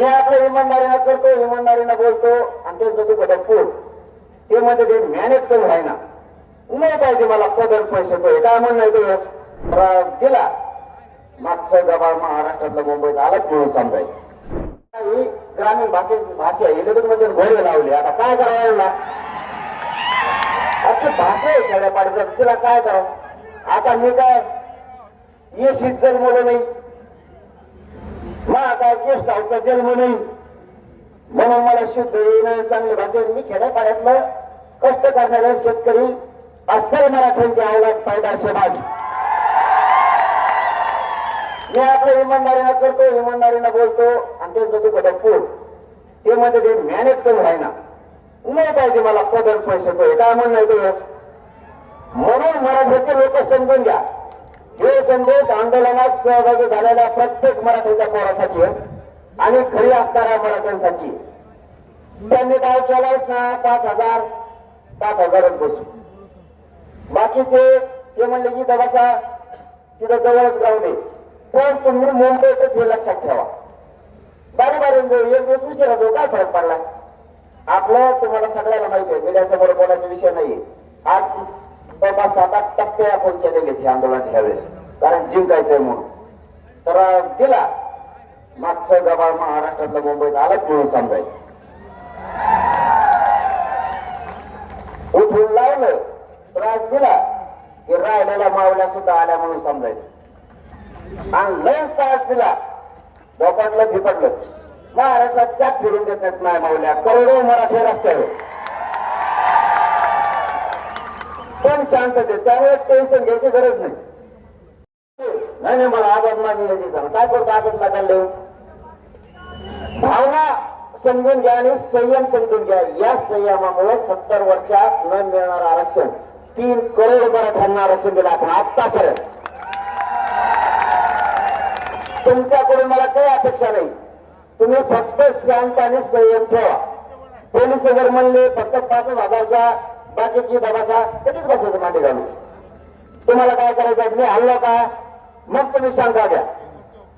मी आपल्या इमानदारीनं करतो इमानदारीनं बोलतो आणि त्यांचं दुखत पोट ते मध्ये ते म्हणजे मॅनेज करून आहे ना. नाही पाहिजे मला पदर पैसे तो काय म्हणणं आहे ते? दिला. मागचा जबाब महाराष्ट्रातला मुंबईत आलाच म्हणून समजायचं. ग्रामीण भाषे भाषा इलेक्ट्रिकमध्ये म्हणजे घोडे लावले. आता काय करावं ना आता भाषा आहे खेड्यापाड्याचं तिला काय करावं? आता मी काय? येशीत मुलं नाही. माझा काय गेस्ट जन्म नाही. म्हणून मला शुद्ध येणं चांगले भाषण मी खेड्यापाड्यातलं कष्ट करणाऱ्या शेतकरी अस्सल मराठ्यांची आवडत पायदा समाज मी आपलं इमानदारीनं करतो इमानदारीनं बोलतो आणि त्यांचं दुखत पोट. ते मध्ये ते मॅनेज करून राहिना. ना नाही पाहिजे मला पदर पैसे काय म्हणणं म्हणून मराठीचे लोक समजून घ्या. हे संदेश आंदोलनात सहभागी झालेल्या प्रत्येक मराठीच्या पोरासाठी आणि खरी असणाऱ्या मराठ्यांसाठी. त्यांनी काय केलंय ना? पाच हजार पाच हजारच बसू बाकीचे ते म्हणले की दबाचा तिथं जवळच ग्राउंड आहे पण तुम्ही मुंबईतच हे लक्षात ठेवा. बारी बारी म्हणजे एक दिवस विचारा जो काय फरक पडला? आपलं तुम्हाला सगळ्याला माहिती आहे. मीडियासमोर बोलायचा विषय नाही आज जवळपास सात आठ टक्के आपण केले घेतले आंदोलनाच्या ह्यावेळेस. कारण जिंकायचंय म्हणून. तर दिला. मागचं गबाळ महाराष्ट्रातलं मुंबईत आलं म्हणून समजायचं उठून लावलं. त्रास दिला. की राहिलेल्या मावल्या सुद्धा आल्या म्हणून समजायचं आणि लय त्रास दिला. बोपाटलं फिपटलं महाराष्ट्रात चाक फिरून देत नाही मावल्या. करोडो मराठी रस्त्यावर. पण शांतते त्यामुळे टेन्शन घ्यायची गरज नाही. नाही नाही मला आदत मागणी याची झालं. काय करतो आदत मागायला भावना समजून घ्या आणि संयम समजून घ्या. या संयमामुळे सत्तर वर्षात न मिळणार आरक्षण. तीन करोड मराठ्यांना आरक्षण दिलं. आपण आतापर्यंत तुमच्याकडून मला काही अपेक्षा नाही. तुम्ही फक्त शांत आणि संयम ठेवा. पोलीस जर म्हणले फक्त पाच हजारचा बाकीची दबाचा कधीच बसायचं मांडे घालू. तुम्हाला काय करायचं मी हल्लो का मग तुम्ही शांता द्या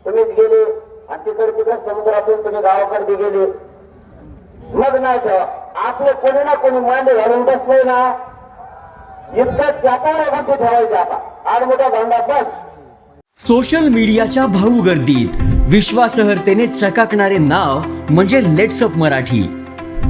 तुम्हीच गेले आणि तिकडे तिकडे समुद्रातून तुम्ही गावाकडे गेले. मग नाही ठेवा. आपले कोणी ना कोणी मांडे घालून बसले ना. इतकं चापावर गोष्टी ठेवायच्या आता. आडमोठा भांडा बस. सोशल मीडियाच्या भाऊ गर्दीत. विश्वासहर्तेने चकाकणारे नाव म्हणजे लेट्सअप मराठी.